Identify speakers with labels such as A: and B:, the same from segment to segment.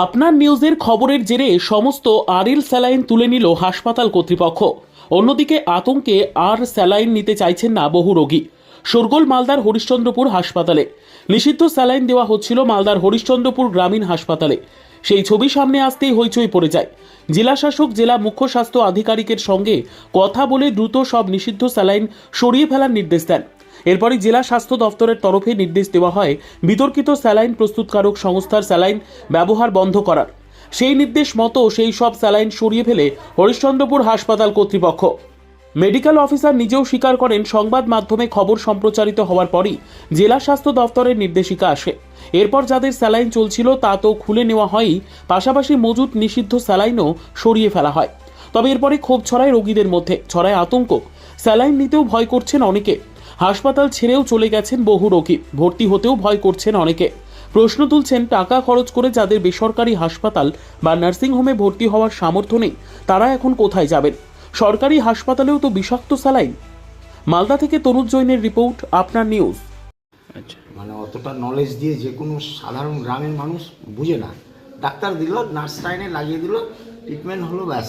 A: আপনার নিউজের খবরের জেরে সমস্ত আরিল স্যালাইন তুলে নিল হাসপাতাল কর্তৃপক্ষ। অন্যদিকে আতঙ্কে আর স্যালাইন নিতে চাইছেন না বহু রোগী। শোরগোল মালদার হরিশ্চন্দ্রপুর হাসপাতালে। নিষিদ্ধ স্যালাইন দেওয়া হচ্ছিল মালদার হরিশ্চন্দ্রপুর গ্রামীণ হাসপাতালে। সেই ছবি সামনে আসতেই হইচই পড়ে যায়। জেলা শাসক জেলা মুখ্য স্বাস্থ্য আধিকারিকের সঙ্গে কথা বলে দ্রুত সব নিষিদ্ধ স্যালাইন সরিয়ে ফেলার নির্দেশ দেন। এরপরই জেলা স্বাস্থ্য দপ্তরের তরফে নির্দেশ দেওয়া হয় বিতর্কিত স্যালাইন প্রস্তুতকারক সংস্থার স্যালাইন ব্যবহার বন্ধ করার। সেই নির্দেশ মতো সেই সব স্যালাইন সরিয়ে ফেলে হরিশ্চন্দ্রপুর হাসপাতাল কর্তৃপক্ষ। মেডিকেল অফিসার নিজেও স্বীকার করেন সংবাদ মাধ্যমে খবর সম্প্রচারিত হওয়ার পরই জেলা স্বাস্থ্য দপ্তরের নির্দেশিকা আসে। এরপর যাদের স্যালাইন চলছিল তা তো খুলে নেওয়া হয়ই, পাশাপাশি মজুত নিষিদ্ধ স্যালাইনও সরিয়ে ফেলা হয়। তবে এরপরে ক্ষোভ ছড়ায় রোগীদের মধ্যে, ছড়ায় আতঙ্ক। স্যালাইন নিতেও ভয় করছেন অনেকে। হাসপাতাল ছেড়েও চলে গেছেন বহু রোগী। ভর্তি হতেও ভয় করছেন অনেকে। প্রশ্ন তুলছেন টাকা খরচ করে যাদের বেসরকারি হাসপাতাল বা নার্সিংহোমে ভর্তি হওয়ার সামর্থ্য নেই তারা এখন কোথায় যাবেন? সরকারি হাসপাতালেও তো বিষাক্ত স্যালাইন। মালদা থেকে তরুণ জৈনের রিপোর্ট আপনার নিউজ।
B: আচ্ছা।
C: মানে অতটা নলেজ দিয়ে যে কোনো সাধারণ গ্রামের মানুষ বুঝে না। ডাক্তার দিল নার্স লাইনে লাগিয়ে দিল ট্রিটমেন্ট হলো ব্যাস।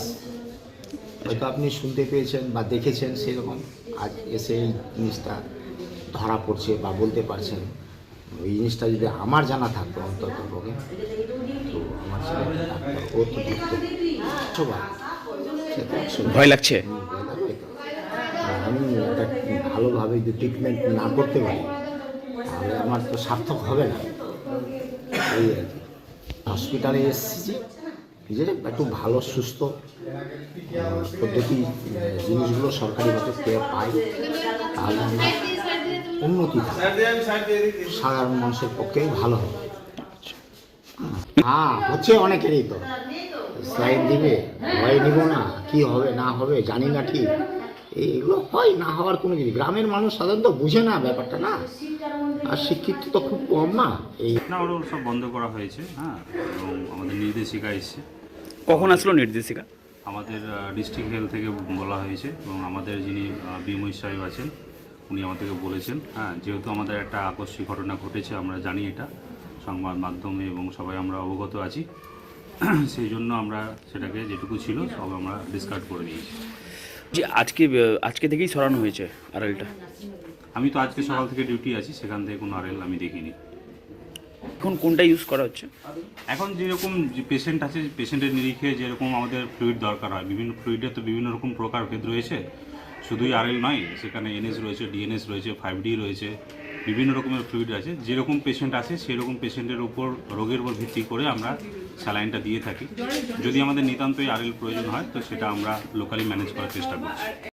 C: হয়তো আপনি শুনতে পেয়েছেন বা দেখেছেন সেরকম। আজ এসে এই জিনিসটা ধরা পড়ছে বা বলতে পারছেন। ওই জিনিসটা যদি আমার জানা থাকতো অন্তত পক্ষে তো আমার ও তো।
B: ভয় লাগছে?
C: আমি একটা ভালোভাবে যদি ট্রিটমেন্ট না করতে পারি তাহলে আমার তো সার্থক হবে না। এই আর কি। হসপিটালে এসেছি। যে একটু ভালো, সুস্থ, পদ্ধতি, জিনিসগুলো সরকারিভাবে পেয়ে পাই তাহলে আমরা উন্নতি সাধারণ মানুষের পক্ষেই ভালো হবে। হ্যাঁ হচ্ছে অনেকেরই তো। স্লাইড দিবে, ভয় নিব না, কি হবে, না হবে, জানি না ঠিক। এইগুলো হয় না হওয়ার কোনো কিছু গ্রামের মানুষ সাধারণত বুঝে না ব্যাপারটা, না? আর শিক্ষিত তো খুব কম, না? এই
D: না ওগুলো সব বন্ধ করা হয়েছে হ্যাঁ এবং আমাদের নির্দেশিকা এসছে।
B: কখন আসলো নির্দেশিকা?
D: আমাদের ডিস্ট্রিক্ট হেলথ থেকে বলা হয়েছে এবং আমাদের যিনি বিময় সাহেব আছেন উনি আমাদেরকে বলেছেন। হ্যাঁ যেহেতু আমাদের একটা আকস্মিক ঘটনা ঘটেছে আমরা জানি এটা। সংবাদ মাধ্যমে এবং সবাই আমরা অবগত আছি। সেই জন্য আমরা সেটাকে যেটুকু ছিল সব আমরা ডিসকার্ড করে দিয়েছি।
B: যে আজকে আজকে থেকেই সরানো হয়েছে আড়ালটা?
D: আমি তো আজকে সকাল থেকে ডিউটি আছি সেখান থেকে কোনো আরএল আমি দেখিনি।
B: এখন কোনটা ইউজ করা হচ্ছে?
D: এখন যেরকম পেশেন্ট আছে পেশেন্টের নিরিখে যেরকম আমাদের ফ্লুইড দরকার হয়। বিভিন্ন ফ্লুইডের তো বিভিন্ন রকম প্রকারভেদ রয়েছে। শুধুই আরএল নয়, সেখানে এনএস রয়েছে ডিএনএস রয়েছে ফাইভ ডি রয়েছে, বিভিন্ন রকমের ফ্লুইড আছে। যেরকম পেশেন্ট আছে, সেরকম পেশেন্টের উপর রোগের উপর ভিত্তি করে আমরা স্যালাইনটা দিয়ে থাকি। যদি আমাদের নিতান্তই আরএল প্রয়োজন হয়, তো সেটা আমরা লোকালি ম্যানেজ করার চেষ্টা করছি।